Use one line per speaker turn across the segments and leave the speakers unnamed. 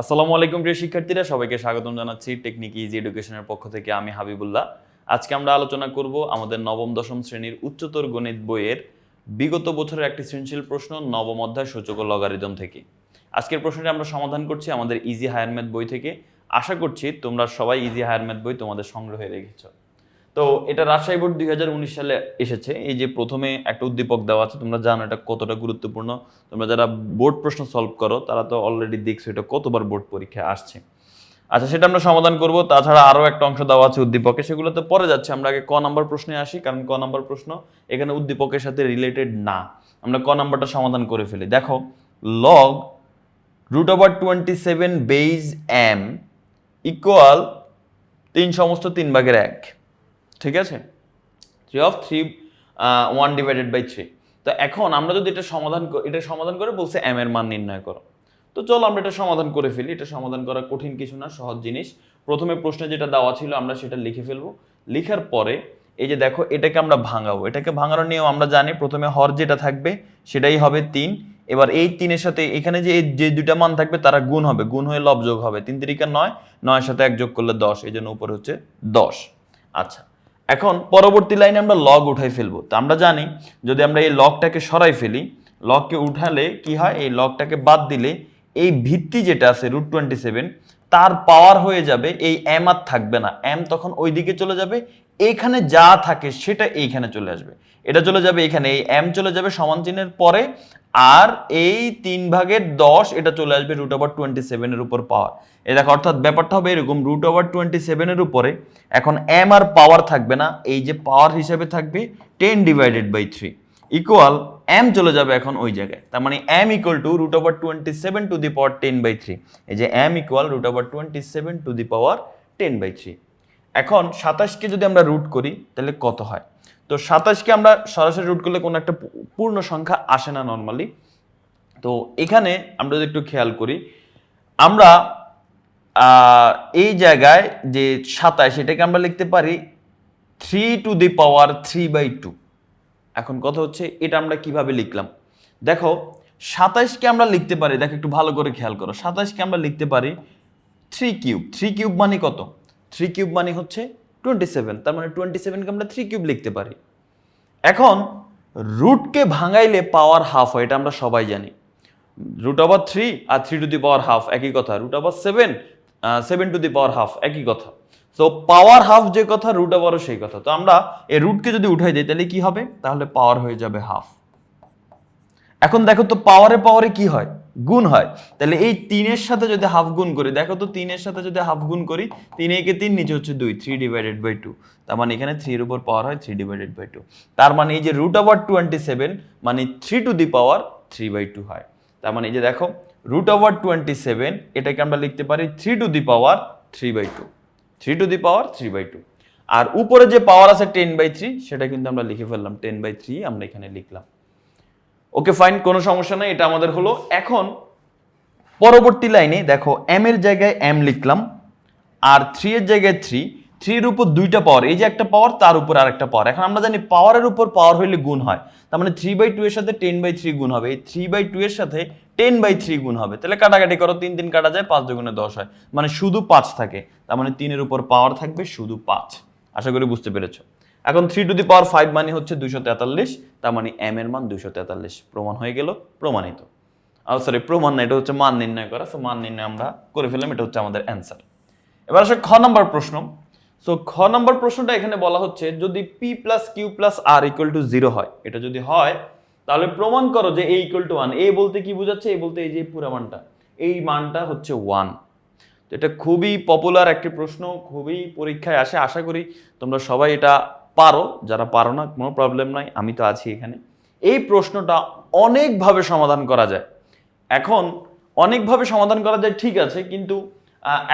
আসসালামু আলাইকুম, প্রিয় শিক্ষার্থীরা। সবাইকে স্বাগতম জানাচ্ছি টেকনিক ইজি এডুকেশনের পক্ষ থেকে আমি হাবিবুল্লাহ। আজকে আমরা আলোচনা করব আমাদের নবম, দশম শ্রেণির উচ্চতর গণিত বইয়ের বিগত বছরের একটি সৃজনশীল প্রশ্ন, নবম অধ্যায় সূচক লগারিদম থেকে। আজকের প্রশ্নটি আমরা সমাধান করছি আমাদের ইজি হায়ার ম্যাথ বই থেকে। আশা করছি তোমরা সবাই ইজি হায়ার ম্যাথ বই তোমাদের সংগ্রহে রেখেছো তো এটা রাজশাহী বোর্ড দুই হাজার উনিশ সালে এসেছে। এই যে প্রথমে একটা উদ্দীপক দেওয়া আছে, তোমরা জানো এটা কতটা গুরুত্বপূর্ণ। তোমরা যারা বোর্ড প্রশ্ন সলভ করো, তারা তো অলরেডি দেখছ এটা কতবার বোর্ড পরীক্ষায় আসছে। আচ্ছা সেটা আমরা সমাধান করব। তাছাড়া আরও একটা অংশ দেওয়া আছে উদ্দীপকে, সেগুলো তো পরে যাচ্ছে। আমরা আগে ক নাম্বার প্রশ্নে আসি, কারণ ক নাম্বার প্রশ্ন এখানে উদ্দীপকের সাথে রিলেটেড না। আমরা ক নাম্বারটা সমাধান করে ফেলি। দেখো log root over twenty seven base M equal তিন সমস্ত তিন ভাগের এক। ঠিক আছে? Three of three one divided by three তো এখন আমরা যদি এটা সমাধান এটা সমাধান করে বলছে এম এর মান নির্ণয় করো। তো চলো আমরা এটা সমাধান করে ফেলি। এটা সমাধান করা কঠিন কিছু না, সহজ জিনিস। প্রথমে প্রশ্নে যেটা দেওয়া ছিল আমরা সেটা লিখে ফেলব। লিখার পরে এই যে দেখো, এটাকে আমরা ভাঙাবো। এটাকে ভাঙানোর নিয়ম আমরা জানি, প্রথমে হর যেটা থাকবে, সেটাই হবে তিন। এবার এই তিনের সাথে এখানে যে যে দুটা মান থাকবে, তারা গুণ হবে। গুণ হয়ে লব যোগ হবে। তিন তিরিকা নয়, নয়ের সাথে এক যোগ করলে দশ। এই জন্য উপরে হচ্ছে দশ। আচ্ছা। এখন পরবর্তী লাইনে আমরা লগ উঠাই ফেলব। তো আমরা জানি, যদি আমরা এই লগটাকে সরাই ফেলি লগকে উঠালে কি হয়? এই লগটাকে বাদ দিলে এই ভিত্তি যেটা আছে রুট টোয়েন্টি সেভেন তার পাওয়ার হয়ে যাবে এই এম আর থাকবে না। এম তখন ওই দিকে চলে যাবে এইখানে যা থাকে সেটা এইখানে চলে আসবে। এটা চলে যাবে এখানে, এই এম চলে যাবে সমান চিহ্নের পরে আর এই তিন ভাগের দশ, এটা চলে আসবে রুট ওভার টোয়েন্টি সেভেনের উপর পাওয়ার এই দেখো, অর্থাৎ ব্যাপারটা হবে এরকম রুট ওভার টোয়েন্টি সেভেনের উপরে এখন এম আর পাওয়ার থাকবে না, এই যে পাওয়ার হিসেবে থাকবে ten divided by three equal M চলে যাবে এখন ওই জায়গায়, তার মানে M equal to root over twenty seven to the power ten by three এই যে M equal root over twenty seven to the power ten by three এখন সাতাশকে যদি আমরা রুট করি, তাহলে কত হয়? তো সাতাশকে আমরা সরাসরি রুট করলে কোনো একটা পূর্ণ সংখ্যা আসে না নর্মালি তো এখানে আমরা যদি একটু খেয়াল করি, আমরা এই জায়গায় যে সাতাশ, এটাকে আমরা লিখতে পারি three to the power three by two এখন কথা হচ্ছে, এটা আমরা কীভাবে লিখলাম? দেখো সাতাইশকে আমরা লিখতে পারি, দেখো একটু ভালো করে খেয়াল করো সাতাইশকে আমরা লিখতে পারি থ্রি কিউব থ্রি কিউব মানে কত? থ্রি কিউব মানে হচ্ছে টোয়েন্টি সেভেন তার মানে টোয়েন্টি সেভেনকে আমরা থ্রি কিউব লিখতে পারি। এখন রুটকে ভাঙাইলে পাওয়ার হাফ হয়, এটা আমরা সবাই জানি। Root over three R three to the power half একই কথা। Root over seven seven to the power half একই কথা। তো পাওয়ার হাফ যে কথা রুট ওভারও সেই কথা। তো আমরা এই রুটকে যদি উঠাই দিই, তাহলে কি হবে? তাহলে পাওয়ার হয়ে যাবে হাফ এখন দেখো তো পাওয়ারে পাওয়ারে কি হয়? গুণ হয়। তাহলে এই তিনের সাথে যদি হাফ গুণ করি, দেখো তো তিনের সাথে যদি হাফ গুণ করি, তিন একে তিন নিচে হচ্ছে দুই থ্রি ডিভাইডেড বাই টু তার মানে এখানে থ্রির উপর পাওয়ার হয় থ্রি ডিভাইডেড বাই টু তার মানে এই যে রুট ওভার টোয়েন্টি সেভেন মানে three to the power three by two হয়। তার মানে এই যে দেখো রুট ওভার টোয়েন্টি সেভেন এটাকে আমরা লিখতে পারি three to the power three by two three to the power three by two আর উপরে যে পাওয়ার আছে টেন বাই থ্রি সেটা কিন্তু আমরা লিখে ফেললাম টেন বাই থ্রি আমরা এখানে লিখলাম। ওকে ফাইন, কোনো সমস্যা নাই, এটা আমাদের হলো। এখন, পরবর্তী লাইনে, দেখো এম এর জায়গায় এম লিখলাম, আর থ্রি এর জায়গায় থ্রি থ্রির উপর দুইটা পাওয়ার এই যে একটা পাওয়ার তার উপর আর একটা পাওয়ার এখন আমরা জানি পাওয়ারের উপর পাওয়ার হইলে গুণ হয়, তার মানে থ্রি বাই টু এর সাথে টেন বাই থ্রি গুণ হবে, এই থ্রি বাই টু এর সাথে টেন বাই থ্রি গুণ হবে। তাহলে কাটাকাটি করো, তিন তিন কাটা যায়, পাঁচ দুগুণে দশ হয়। মানে শুধু পাঁচ থাকে, তার মানে তিনের উপর পাওয়ার থাকবে শুধু পাঁচ। আশা করি বুঝতে পেরেছ। এখন three to the power five মানে হচ্ছে দুশো তেতাল্লিশ, তার মানে এম এর মান দুশো তেতাল্লিশ প্রমাণ হয়ে গেল, প্রমাণিত। আর সরি প্রমাণ না, এটা হচ্ছে মান নির্ণয় করা সো মান নির্ণয় আমরা করে ফেললাম, এটা হচ্ছে আমাদের অ্যান্সার এবার আসলে খ নম্বর প্রশ্ন। সো খ নম্বর প্রশ্নটা এখানে বলা হচ্ছে, যদি P plus Q plus R equal to zero হয়, এটা যদি হয়, তাহলে প্রমাণ করো যে A equal to one A বলতে কি বোঝাচ্ছে? এ বলতে এই যে পুরো মানটা, এই মানটা হচ্ছে ওয়ান এটা খুবই পপুলার একটি প্রশ্ন, খুবই পরীক্ষায় আসে, আশা করি তোমরা সবাই এটা পারো, যারা পারো না, কোনো প্রবলেম নাই, আমি তো আছি এখানে। এই প্রশ্নটা অনেকভাবে সমাধান করা যায়। এখন অনেকভাবে সমাধান করা যায়, ঠিক আছে, কিন্তু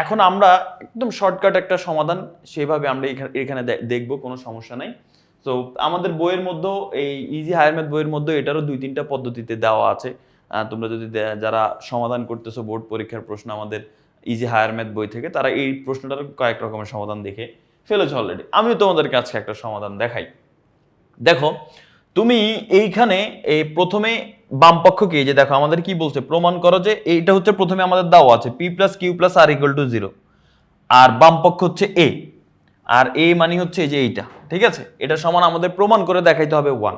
এখন আমরা একদম শর্টকাট একটা সমাধান, সেভাবে আমরা এখানে দেখব, কোনো সমস্যা নাই। তো আমাদের বইয়ের মধ্যেও, এই ইজি হায়ার ম্যাথ বইয়ের মধ্যে এটারও দুই, তিনটা পদ্ধতিতে দেওয়া আছে। তোমরা যদি যারা সমাধান করতেছো, বোর্ড পরীক্ষার প্রশ্ন আমাদের ইজি হায়ার ম্যাথ বই থেকে, তারা এই প্রশ্নটার কয়েক রকমের সমাধান দেখে ফেলেছে অলরেডি আমিও তোমাদেরকে আজকে একটা সমাধান দেখাই। দেখো, তুমি এইখানে এই প্রথমে বাম পক্ষকে যে দেখো, আমাদের কি বলছে? প্রমাণ করো যে এইটা হচ্ছে প্রথমে আমাদের দেওয়া আছে P plus Q plus R equal to zero আর বাম পক্ষ হচ্ছে এ আর এ মানে হচ্ছে এই যে এইটা, ঠিক আছে? এটা সমান আমাদের প্রমাণ করে দেখাইতে হবে ওয়ান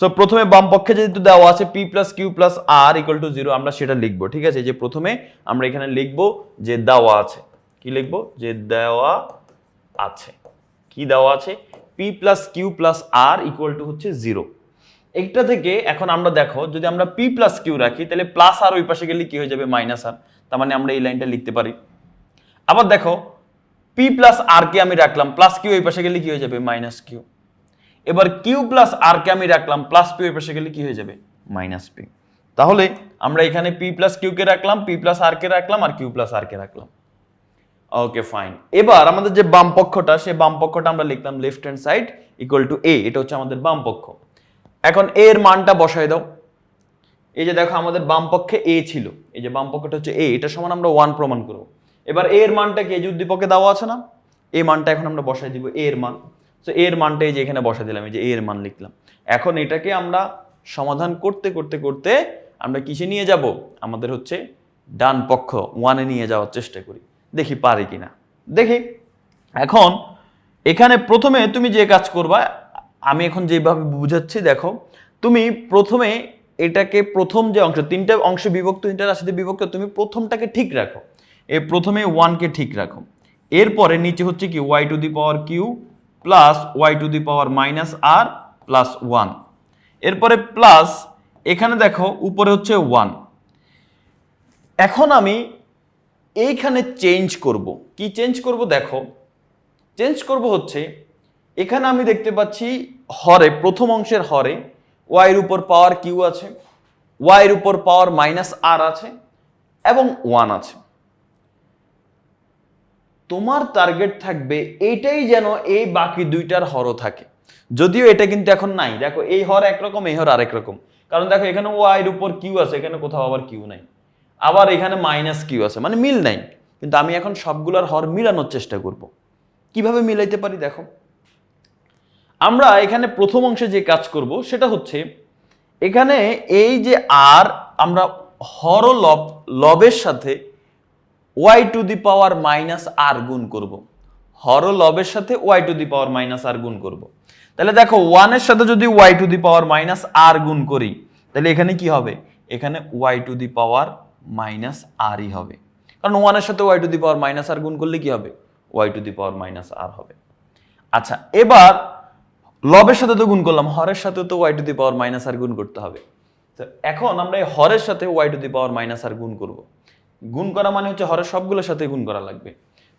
সো প্রথমে বাম পক্ষে যেহেতু দেওয়া আছে P plus Q plus R equal to zero আমরা সেটা লিখব, ঠিক আছে? যে প্রথমে আমরা এখানে লিখব যে দেওয়া আছে। কি লিখব? যে দেওয়া আছে। কি দেওয়া আছে? P plus Q plus R equal to হচ্ছে জিরো এইটা থেকে এখন আমরা দেখো, যদি আমরা পি প্লাস কিউ রাখি, তাহলে প্লাস আর ওই পাশে গেলে কি হয়ে যাবে? মাইনাস আর তার মানে আমরা এই লাইনটা লিখতে পারি। আবার দেখো পি প্লাস আর কে আমি রাখলাম প্লাস কিউ এই পাশে গেলে কি হয়ে যাবে? মাইনাস কিউ এবার কিউ প্লাস আর কে আমি রাখলাম প্লাস পি ওই পাশে গেলে কি হয়ে যাবে? মাইনাস পি তাহলে আমরা এখানে পি প্লাস কিউ কে রাখলাম পি প্লাস আর কে রাখলাম, আর কিউ প্লাস আর কে রাখলাম। ওকে ফাইন এবার আমাদের যে বাম পক্ষটা সে বাম পক্ষটা আমরা লিখলাম left hand side equal to A এটা হচ্ছে আমাদের বাম পক্ষ। এখন এ এর মানটা বসায় দাও। এই যে দেখো, আমাদের বাম পক্ষে এ ছিল। এই যে বাম পক্ষটা হচ্ছে এ এটা সমান আমরা ওয়ান প্রমাণ করব। এবার এর মানটা কি এই যে উদ্দীপকে দেওয়া আছে না? এ মানটা এখন আমরা বসাই দিব এ এর মান। তো এর মানটা এই যে এখানে বসাই দিলাম, এই যে এ এর মান লিখলাম। এখন এটাকে আমরা সমাধান করতে করতে করতে আমরা কিসে নিয়ে যাব? আমাদের হচ্ছে ডান পক্ষ ওয়ানে নিয়ে যাওয়ার চেষ্টা করি। দেখি পারি কিনা। দেখি, এখন এখানে প্রথমে তুমি যে কাজ করবা, আমি এখন যেভাবে বুঝাচ্ছি, দেখো, তুমি প্রথমে এটাকে প্রথম যে অংশ, তিনটা অংশ বিভক্ত, তিনটা রাশিতে বিভক্ত, তুমি প্রথমটাকে ঠিক রাখো। এ প্রথমে ওয়ানকে ঠিক রাখো। এরপরে নিচে হচ্ছে কি, Y to the power Q plus Y to the power minus R plus one. এরপরে প্লাস, এখানে দেখো, উপরে হচ্ছে ওয়ান। এখন আমি এইখানে চেঞ্জ করব। কি চেঞ্জ করব দেখো। চেঞ্জ করব হচ্ছে, এখানে আমি দেখতে পাচ্ছি হরে, প্রথম অংশের হরে ওয়াইয়ের উপর পাওয়ার কিউ আছে ওয়াইয়ের উপর পাওয়ার মাইনাস আর আছে, এবং ওয়ান আছে। তোমার টার্গেট থাকবে এইটাই যেন এই বাকি দুইটার হরও থাকে। যদিও এটা কিন্তু এখন নাই। দেখো, এই হর একরকম, এই হর আরেক রকম। কারণ দেখো, এখানে ওয়াইয়ের উপর কিউ আছে, এখানে কোথাও আবার কিউ নাই। আবার এখানে মাইনাস কিউ আছে মানে মিল নাই। কিন্তু আমি এখন সবগুলোর হর মিলানোর চেষ্টা করব। কীভাবে মিলাইতে পারি দেখো? আমরা এখানে প্রথম অংশে যে কাজ করব, সেটা হচ্ছে এখানে এই যে আর আমরা হর লব, লবের সাথে Y to the power minus R গুণ করব। হর লবের সাথে Y to the power minus R গুণ করব। তাহলে দেখো ওয়ানের সাথে যদি Y to the power minus R গুণ করি, তাহলে এখানে কি হবে? এখানে Y to the power minus আরই হবে। কারণ ওয়ানের সাথে Y to the power minus R গুণ করলে কি হবে? Y to the power minus R হবে। আচ্ছা এবার লবের সাথে তো গুণ করলাম, হরের সাথে তো Y to the power minus R গুণ করতে হবে। তো এখন আমরা এই হরের সাথে Y to the power minus R গুণ করব। গুণ করা মানে হচ্ছে হরের সবগুলোর সাথে গুণ করা লাগবে।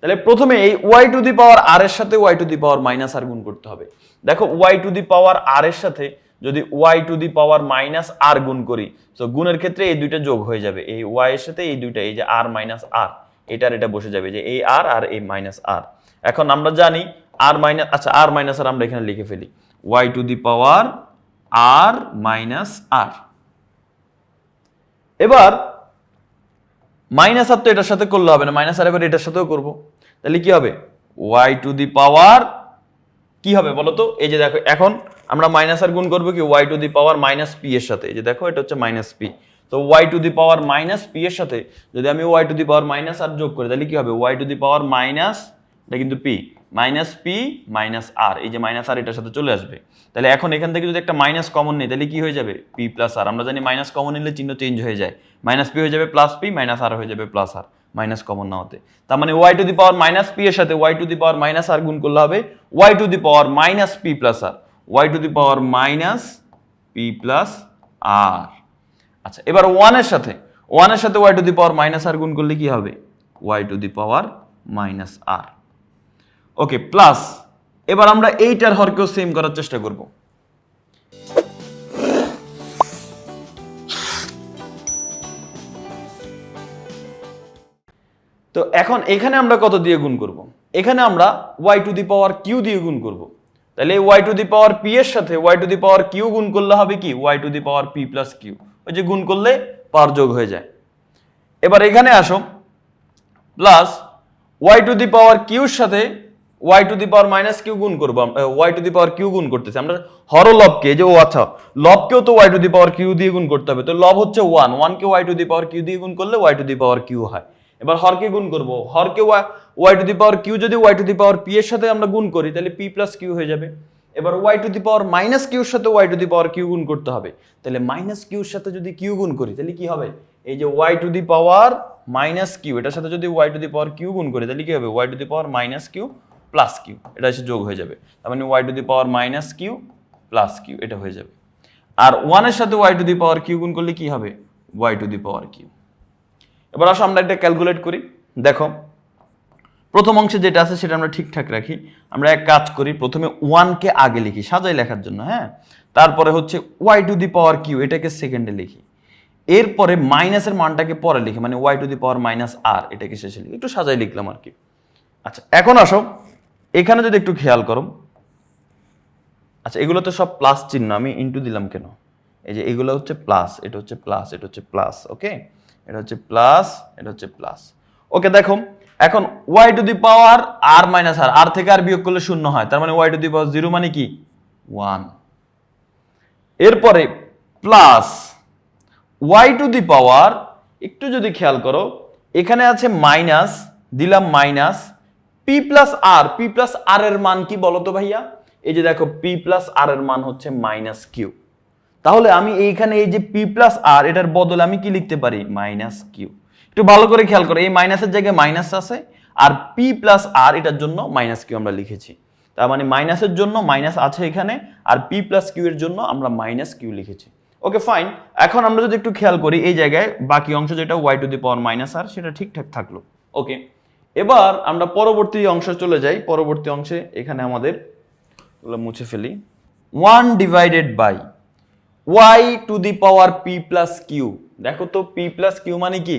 তাহলে প্রথমে এই Y to the power R এর সাথে Y to the power minus R গুণ করতে হবে। দেখো y to the power R এর সাথে যদি Y to the power minus R গুণ করি তো গুণের ক্ষেত্রে এই দুইটা যোগ হয়ে যাবে। এই ওয়াই এর সাথে এই দুইটা, এই যে আর মাইনাস আর এটার এটা বসে যাবে যে এই আর আর এই মাইনাস আর এখন আমরা জানি আর মাইনাস আচ্ছা আর মাইনাস আর আমরা এখানে লিখে ফেলি। Y to the power R minus R এবার মাইনাস আর তো এটার সাথে করলে হবে না মাইনাস আর এবার এটার সাথেও করব। তাহলে কি হবে? ওয়াই টু দি পাওয়ার কি হবে বলো তো? এই যে দেখো, এখন আমরা মাইনাস আর গুণ করব কি? Y to the power minus P এর সাথে। যে দেখো, এটা হচ্ছে মাইনাস পি তো Y to the power minus P এর সাথে যদি আমি Y to the power minus R যোগ করি, তাহলে কি হবে? Y to the power minus এটা কিন্তু P minus P minus R এই যে মাইনাস আর এটার সাথে চলে আসবে। তাহলে এখন এখান থেকে যদি একটা মাইনাস কমন নেই, তাহলে কি হয়ে যাবে? পি প্লাস আর আমরা জানি মাইনাস কমন নিলে চিহ্ন চেঞ্জ হয়ে যায়। মাইনাস পি হয়ে যাবে প্লাস পি মাইনাস আর হয়ে যাবে প্লাস আর মাইনাস কমন না হতে। তার মানে Y to the power minus P এর সাথে Y to the power minus R গুণ করলে হবে Y to the power minus P plus R Y to the power minus P plus R আচ্ছা এবার ওয়ানের সাথে ওয়ানের সাথে Y to the power minus R গুণ করলে কি হবে? Y to the power minus R okay plus এবার আমরা এইটার হরকেও সেম করার চেষ্টা করব। তো এখন এখানে আমরা কত দিয়ে গুণ করব? এখানে আমরা Y to the power Q দিয়ে গুণ করব। তাহলে Y to the power P এর সাথে Y to the power Q গুণ করলে হবে কি? Y to the power P plus Q ওই যে গুণ করলে পাওয়ার যোগ হয়ে যায়। এবার এখানে আসো। Plus y to the power কিউর সাথে y to the power minus q গুণ করব y to the power q গুণ করতেছি। আমরা হর লবকে যে ও আচ্ছা লবকেও তো y to the power q দিয়ে গুণ করতে হবে। তো লব হচ্ছে ওয়ান ওয়ানকে y to the power q দিয়ে গুণ করলে y to the power q হয়। এবার হরকে গুণ করব হরকে y to the power q যদি y to the power p এর সাথে আমরা গুণ করি তাহলে পি প্লাস কিউ হয়ে যাবে এবার y to the power minus কিউর সাথে y to the power q গুণ করতে হবে তাহলে মাইনাস কিউর সাথে যদি কিউ গুণ করি তাহলে কি হবে এই যে y to the power minus q এটার সাথে যদি y to the power q গুণ করি তাহলে কি হবে y to the power minus q plus q এটা এসে যোগ হয়ে যাবে তার মানে y to the power minus q plus q এটা হয়ে যাবে আর ওয়ানের সাথে y to the power q গুণ করলে কি হবে y to the power q এবার আসো, আমরা একটা ক্যালকুলেট করি। দেখো, প্রথম অংশে যেটা আছে সেটা আমরা ঠিকঠাক রাখি। আমরা এক কাজ করি, প্রথমে ওয়ানকে আগে লিখি, সাজাই লেখার জন্য হ্যাঁ? তারপরে হচ্ছে y to the power q এটাকে সেকেন্ডে লিখি। এরপরে মাইনাসের মানটাকে পরে লিখি মানে y to the power minus r এটাকে শেষে লিখি। একটু সাজাই লিখলাম আর কি। আচ্ছা এখন আসো, এখানে যদি একটু খেয়াল করো। আচ্ছা এগুলো তো সব প্লাস চিহ্ন, আমি ইন্টু দিলাম কেন? এই যে এগুলো হচ্ছে প্লাস এটা হচ্ছে প্লাস এটা হচ্ছে প্লাস ওকে এটা হচ্ছে প্লাস এটা হচ্ছে প্লাস ওকে দেখো এখন y to the power r minus r r থেকে আর বিয়োগ করলে শূন্য হয়, তার মানে y to the power zero মানে কি? ওয়ান এরপরে plus y to the power একটু যদি খেয়াল করো, এখানে আছে মাইনাস দিলাম minus p plus r p plus r এর মান কি বলো তো ভাইয়া? এই যে দেখো পি প্লাস আর এর মান হচ্ছে মাইনাস কিউ তাহলে আমি এইখানে এই যে পি প্লাস আর এটার বদলে আমি কি লিখতে পারি? মাইনাস কিউ একটু ভালো করে খেয়াল করো, এই মাইনাসের জায়গায় মাইনাস আছে, আর পি প্লাস আর এটার জন্য মাইনাস কিউ আমরা লিখেছি। তার মানে মাইনাসের জন্য মাইনাস আছে এখানে, আর পি প্লাস কিউ এর জন্য আমরা মাইনাস কিউ লিখেছি। ওকে ফাইন এখন আমরা যদি একটু খেয়াল করি, এই জায়গায় বাকি অংশ যেটা y to the power minus r সেটা ঠিকঠাক থাকল। ওকে এবার আমরা পরবর্তী অংশে চলে যাই। পরবর্তী অংশে এখানে আমাদের মুছে ফেলি। One divided by y to the power p plus q দেখো তো পি প্লাস কিউ মানে কি?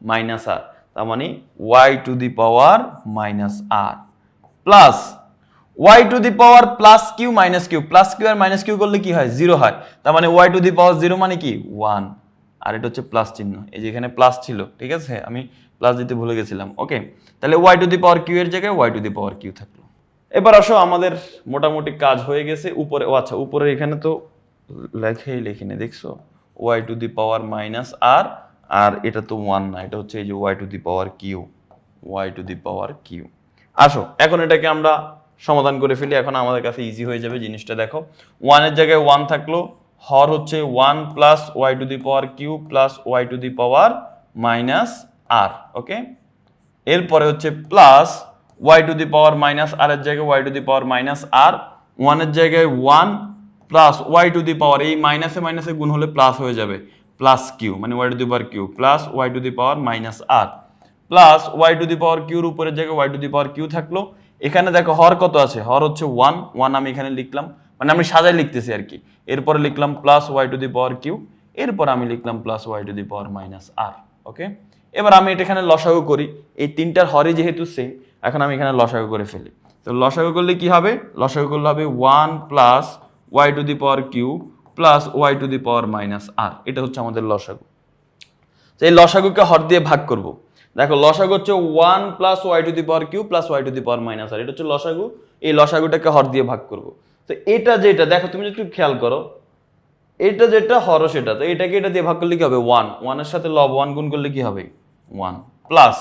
মাইনাস আর তার মানে y to the power minus r plus y to the power plus q minus q plus q R minus Q করলে কি হয়? Zero হয়। তার মানে y to the power zero মানে কি? ওয়ান আর এটা হচ্ছে প্লাস চিহ্ন। এই যে এখানে প্লাস ছিল, ঠিক আছে? আমি প্লাস দিতে ভুলে গেছিলাম। ওকে তাহলে y to the power q এর জায়গায় y to the power q থাকল। এবার আসো আমাদের মোটামুটি কাজ হয়ে গেছে। উপরে ও আচ্ছা উপরে এখানে তো লেখেই লেখিনি দেখছ? Y to the power minus r আর এটা তো ওয়ান না, এটা হচ্ছে এই যে y to the power q y to the power q আসো, এখন এটাকে আমরা সমাধান করে ফেলি, এখন আমাদের কাছে ইজি হয়ে যাবে জিনিসটা, দেখো। ওয়ানের জায়গায় ওয়ান থাকল, হর হচ্ছে one plus y to the power q plus y to the power minus r okay এরপরে হচ্ছে plus y to the power minus r এর জায়গায় y to the power minus r ওয়ানের জায়গায় one plus y to the power, এই মাইনাসে মাইনাসে গুণ হলে প্লাস হয়ে যাবে। প্লাস কিউ মানে y to the power q plus y to the power minus r plus y to the power কিউর উপরের জায়গায় y to the power q থাকল। এখানে দেখো হর কত আছে? হর হচ্ছে ওয়ান ওয়ান আমি এখানে লিখলাম। মানে আমি সাজাই লিখতেছি আর কি। এরপরে লিখলাম plus y to the power q এরপর আমি লিখলাম plus y to the power minus r okay এবার আমি এটা এখানে লসাগু করি। এই তিনটার হরে যেহেতু সেম এখন আমি এখানে লসাগু করে ফেলি। তো লসাগু করলে কি হবে? লসাগু করলে হবে one plus y to the power q plus y to the power minus r এটা হচ্ছে আমাদের লসাগু। তো এই লসাগুকে হর দিয়ে ভাগ করব। দেখো, লসাগু হচ্ছে one plus y to the power q plus y to the power minus r এটা হচ্ছে লসাগু। এই লসাগুটাকে হর দিয়ে ভাগ করব। তো এটা যেটা, দেখো, তুমি যদি একটু খেয়াল করো, এটা যেটা হর সেটা, তো এটাকে এটা দিয়ে ভাগ করলে কি হবে? ওয়ান ওয়ানের সাথে লব ওয়ান গুণ করলে কি হবে? ওয়ান প্লাস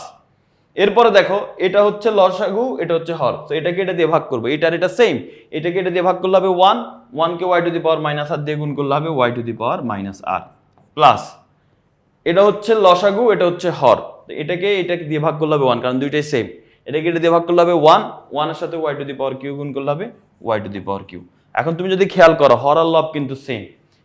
এরপরে দেখো, এটা হচ্ছে লসাগু, এটা হচ্ছে হর। তো এটাকে এটা দিয়ে ভাগ করব। এটা এটা সেম এটাকে এটা দিয়ে ভাগ করলে হবে ওয়ান ওয়ানকে y to the power minus r দিয়ে গুণ করলে হবে y to the power minus r plus এটা হচ্ছে লসাগু, এটা হচ্ছে হর। তো এটাকে এটাকে দিয়ে ভাগ করলে হবে ওয়ান কারণ দুইটাই সেম এটাকে এটা দিয়ে ভাগ করলে হবে ওয়ান ওয়ানের সাথে y to the power q গুণ করলে হবে y to the power q এখন তুমি যদি খেয়াল করো, হর আর লব কিন্তু সেম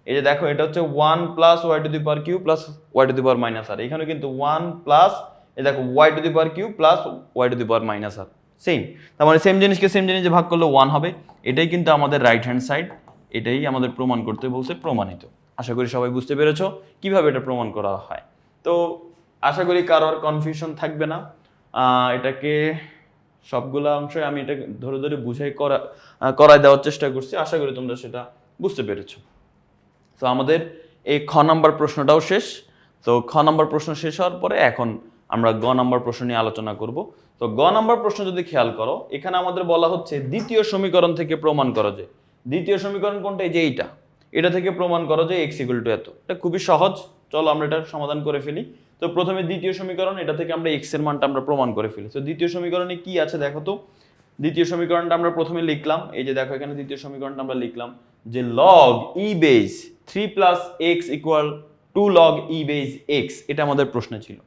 এই যে দেখো, এটা হচ্ছে one plus y to the power q plus y to the power minus r এখানে কিন্তু ওয়ান প্লাস এই দেখো y to the power q plus y to the power minus r same তার মানে সেম জিনিসকে সেম জিনিস ভাগ করলে ওয়ান হবে। এটাই কিন্তু আমাদের রাইট হ্যান্ড সাইড এটাই আমাদের প্রমাণ করতে বলছে প্রমাণিত। আশা করি সবাই বুঝতে পেরেছ কীভাবে এটা প্রমাণ করা হয়। তো আশা করি কারোর কনফিউশন থাকবে না। এটাকে সবগুলো অংশে আমি এটা ধরে ধরে বুঝাই করা করায় দেওয়ার চেষ্টা করছি। আশা করি তোমরা সেটা বুঝতে পেরেছ। তো আমাদের এই খ নম্বর প্রশ্নটাও শেষ। তো খ নম্বর প্রশ্ন শেষ হওয়ার পরে এখন আমরা গ নাম্বার প্রশ্ন নিয়ে আলোচনা করব। তো গ নাম্বার প্রশ্ন যদি খেয়াল করো, এখানে আমাদের বলা হচ্ছে দ্বিতীয় সমীকরণ থেকে প্রমাণ করো যে, দ্বিতীয় সমীকরণ কোনটা? এই যে এইটা। এটা থেকে প্রমাণ করো যে এক্স ইকুয়াল টু এত। এটা খুবই সহজ। চলো আমরা এটা সমাধান করে ফেলি। তো প্রথমে দ্বিতীয় সমীকরণ, এটা থেকে আমরা এক্সের মানটা আমরা প্রমাণ করে ফেলি। তো দ্বিতীয় সমীকরণে কি আছে দেখো তো? দ্বিতীয় সমীকরণটা আমরা প্রথমে লিখলাম। এই যে দেখো এখানে দ্বিতীয় সমীকরণটা আমরা লিখলাম যে log e base three plus x equal to log e base x এটা আমাদের প্রশ্ন ছিল।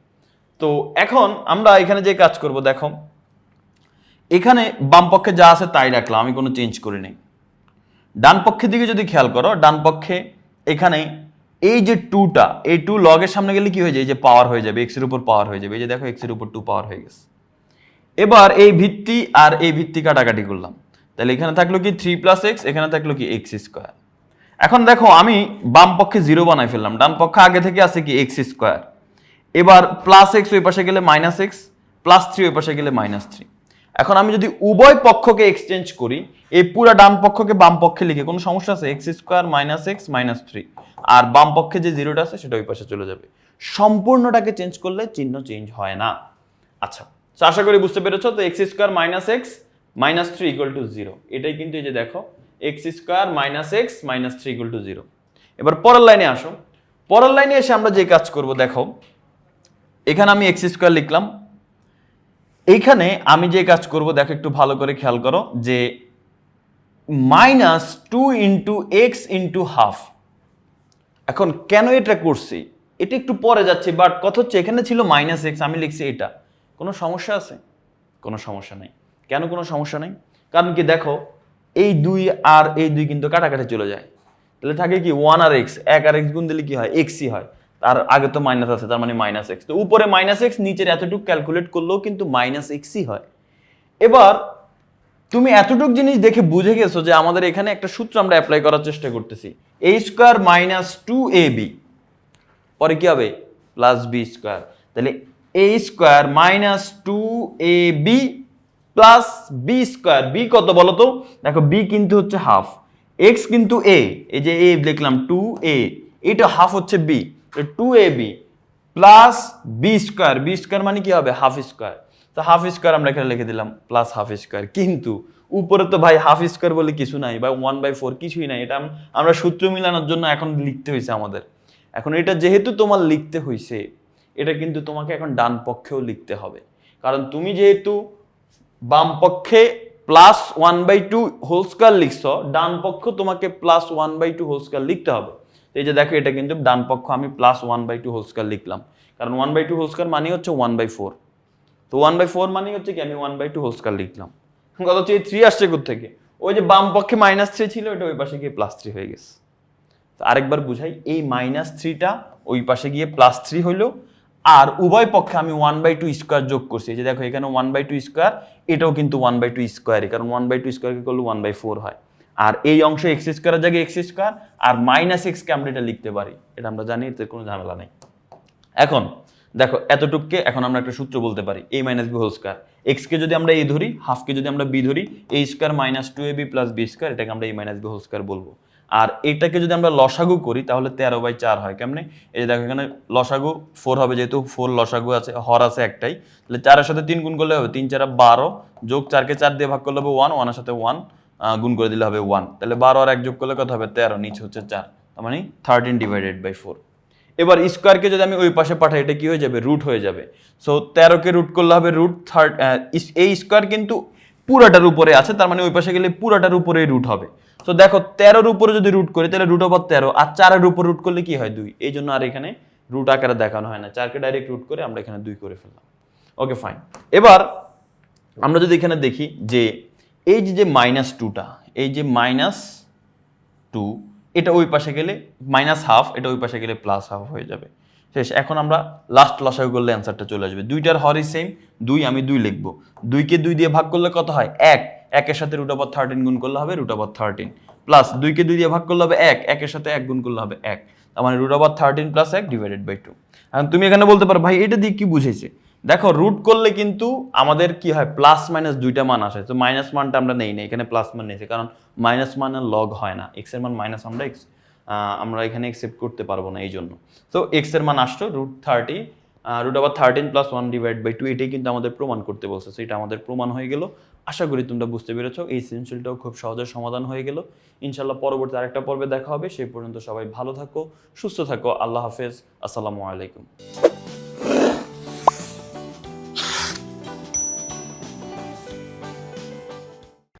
তো এখন আমরা এখানে যে কাজ করব, দেখো। এখানে বাম পক্ষে যা আছে তাই রাখলাম, আমি কোনো চেঞ্জ করি নাই। ডান পক্ষের দিকে যদি খেয়াল করো, ডান পক্ষে এখানে এই যে টুটা এই টু লগের সামনে গেলে কি হয়ে যায়? যে পাওয়ার হয়ে যাবে এক্সের উপর পাওয়ার হয়ে যাবে। এই যে দেখো এক্সের উপর টু পাওয়ার হয়ে গেছে। এবার এই ভিত্তি আর এই ভিত্তি কাটাকাটি করলাম। তাহলে এখানে থাকল কি থ্রি প্লাস এক্স এখানে থাকল কি এক্স স্কোয়ার এখন দেখো, আমি বাম পক্ষে জিরো বানাই ফেললাম। ডান পক্ষে আগে থেকে আছে কি এক্স স্কোয়ার এবার প্লাস এক্স ওই পাশে গেলে মাইনাস এক্স প্লাস থ্রি ওই পাশে গেলে মাইনাস থ্রি এখন আমি যদি উভয় পক্ষকে এক্সচেঞ্জ করি, এই পুরো ডান পক্ষকে বাম পক্ষে লিখে, কোনো সমস্যা আছে? X square minus x minus three আর বাম পক্ষে যে জিরোটা আছে, সেটা ওই পাশে চলে যাবে। সম্পূর্ণটাকে চেঞ্জ করলে চিহ্ন চেঞ্জ হয় না। আচ্ছা তো আশা করি বুঝতে পেরেছ? তো x square minus x minus three equal to zero এটাই কিন্তু এই যে দেখো x square minus x minus three equal to zero এবার পরের লাইনে আসো। পরের লাইনে এসে আমরা যে কাজ করব, দেখো এখানে আমি এক্স স্কোয়ার লিখলাম। এইখানে আমি যে কাজ করব, দেখো একটু ভালো করে খেয়াল করো, যে minus two into x into half এখন কেন এটা করছি? এটা একটু পরে যাচ্ছে বাট কথা হচ্ছে এখানে ছিল মাইনাস এক্স আমি লিখছি এটা। কোনো সমস্যা আছে? কোনো সমস্যা নেই। কেন কোনো সমস্যা নেই? কারণ কি দেখো, এই দুই আর এই দুই কিন্তু কাটাকাটি চলে যায়। তাহলে থাকে কি ওয়ান আর এক্স এক আর এক্স গুণ দিলে কি হয়? এক্সই হয়। তার আগে তো মাইনাস আছে, তার মানে মাইনাস এক্স তো উপরে মাইনাস এক্স নিচের এতটুকু ক্যালকুলেট করলেও কিন্তু মাইনাস এক্সই হয়। এবার, তুমি এতটুক জিনিস দেখে বুঝে গেছো যে আমাদের এখানে একটা সূত্র আমরা অ্যাপ্লাই করার চেষ্টা করতেছি। A square minus two a b পরে কি হবে? প্লাস বি স্কোয়ার তাহলে a square minus two a b plus b square b কত বলো তো? দেখো বি কিন্তু হচ্ছে হাফ এক্স কিন্তু এ এই যে এ লিখলাম টু এ এটা হাফ হচ্ছে b two a b plus b square b square মানে কি হবে? হাফ স্কোয়ার তো হাফ স্কোয়ার আমরা এখানে লিখে দিলাম প্লাস হাফ স্কোয়ার কিন্তু উপরে তো ভাই হাফ স্কোয়ার বলে কিছু নাই, বা ওয়ান বাই ফোর কিছুই নাই। এটা আম- আমরা সূত্র মিলানোর জন্য এখন লিখতে হয়েছে আমাদের। এখন এটা যেহেতু তোমার লিখতে হয়েছে এটা কিন্তু তোমাকে এখন ডান পক্ষেও লিখতে হবে। কারণ তুমি যেহেতু বাম পক্ষে plus one by two whole square লিখছ, ডান পক্ষ তোমাকে plus one by two whole square লিখতে হবে। এই যে দেখো এটা কিন্তু ডান পক্ষ আমি plus one by two whole square লিখলাম কারণ one by two whole square মানে হচ্ছে ওয়ান বাই ফোর তো ওয়ান বাই ফোর মানে হচ্ছে কি আমি one by two whole square লিখলাম কত হচ্ছে এই থ্রি আসছে থেকে ওই যে বাম পক্ষে মাইনাস থ্রি ছিল এটা ওই পাশে গিয়ে প্লাস থ্রি হয়ে গেছে তো আরেকবার বুঝাই এই মাইনাস থ্রিটা ওই পাশে গিয়ে প্লাস থ্রি হইল আর উভয় পক্ষে আমি ওয়ান বাই টু স্কোয়ার যোগ করছি যে দেখো এখানে ওয়ান বাই টু স্কোয়ার এটাও কিন্তু ওয়ান বাই টু স্কোয়ারই কারণ ওয়ান বাই টু স্কোয়ারকে করলে ওয়ান বাই ফোর হয় আর এই অংশ এক্স স্কোয়ারের জায়গায় এক্স স্কোয়ার আর মাইনাস এক্সকে আমরা এটা লিখতে পারি। এটা আমরা জানি, এতে কোনো ঝামেলা নেই। এখন, দেখো, এতটুককে এখন আমরা একটা সূত্র বলতে পারি a minus b whole square এক্সকে যদি আমরা এ ধরি হাফকে যদি আমরা বি ধরি a square minus two a b plus b square এটাকে আমরা a minus b whole square বলব। আর এটাকে যদি আমরা লসাগু করি, তাহলে তেরো বাই চার হয়, কেমনে? এই যে দেখো এখানে লসাগু ফোর হবে, যেহেতু ফোর লসাগু আছে, হর আছে একটাই, তাহলে চারের সাথে তিন গুণ করলে হবে, তিন চারা বারো যোগ চারকে চার দিয়ে ভাগ করলে হবে ওয়ান ওয়ানের সাথে ওয়ান গুণ করে দিলে হবে ওয়ান তাহলে বারো আর এক যোগ করলে কত হবে? তেরো, নিচে হচ্ছে চার। তার মানে থার্টিন ডিভাইডেড বাই ফোর এবার স্কোয়ারকে যদি আমি ওই পাশে পাঠাই, এটা কি হয়ে যাবে? রুট হয়ে যাবে। সো তেরোকে রুট করলে হবে রুট থার্ড এই স্কোয়ার কিন্তু পুরাটার উপরে আছে, তার মানে ওই পাশে গেলে পুরাটার উপরেই রুট হবে। তো দেখো, তেরোর উপরে যদি রুট করি, তাহলে রুট ওভার তেরো। আর চারের উপর রুট করলে কি হয়? দুই। এই জন্য আর এখানে রুট আকারে দেখানো হয় না। চারকে ডাইরেক্ট রুট করে আমরা এখানে দুই করে ফেললাম। ওকে ফাইন এবার আমরা যদি এখানে দেখি যে এই যে মাইনাস টুটা এই যে মাইনাস টু এটা ওই পাশে গেলে মাইনাস হাফ এটা ওই পাশে গেলে প্লাস হাফ হয়ে যাবে। শেষ, এখন আমরা লাস্ট লসাগু করলে অ্যান্সারটা চলে আসবে। দুইটার হরই সেম দুই আমি দুই লিখব। দুইকে দুই দিয়ে ভাগ করলে কত হয়? এক। একের সাথে রুট অফার থার্টিন গুণ করলে হবে রুট অফার থার্টিন প্লাস দুইকে দুই দিয়ে ভাগ করলে হবে এক। একের সাথে এক গুণ করলে হবে এক। তার মানে রুট অফার থার্টিন প্লাস এক ডিভাইডেড বাই টু এখন তুমি এখানে বলতে পারো, ভাই, এটা দিয়ে কি বুঝেছে দেখো রুট করলে কিন্তু আমাদের কি হয়? প্লাস মাইনাস দুইটা মান আসে। তো মাইনাস মানটা আমরা নেই না, এখানে প্লাস মান নিয়েছি কারণ মাইনাস মানের লগ হয় না। এক্সের মান মাইনাস আমরা এক্স আমরা এখানে একসেপ্ট করতে পারব না এই জন্য তো এক্সের মান আসতো রুট থার্টি রুট আবার thirteen plus one divide by two এটাই কিন্তু আমাদের প্রমাণ করতে বলছে। সেটা আমাদের প্রমাণ হয়ে গেল। আশা করি তোমরা বুঝতে পেরেছ। এই সৃজনশীলটাও খুব সহজে সমাধান হয়ে গেল। ইনশাল্লাহ পরবর্তী আরেকটা পর্বে দেখা হবে। সেই পর্যন্ত সবাই ভালো থাকো, সুস্থ থাকো। আল্লাহ হাফেজ। আসসালামু আলাইকুম।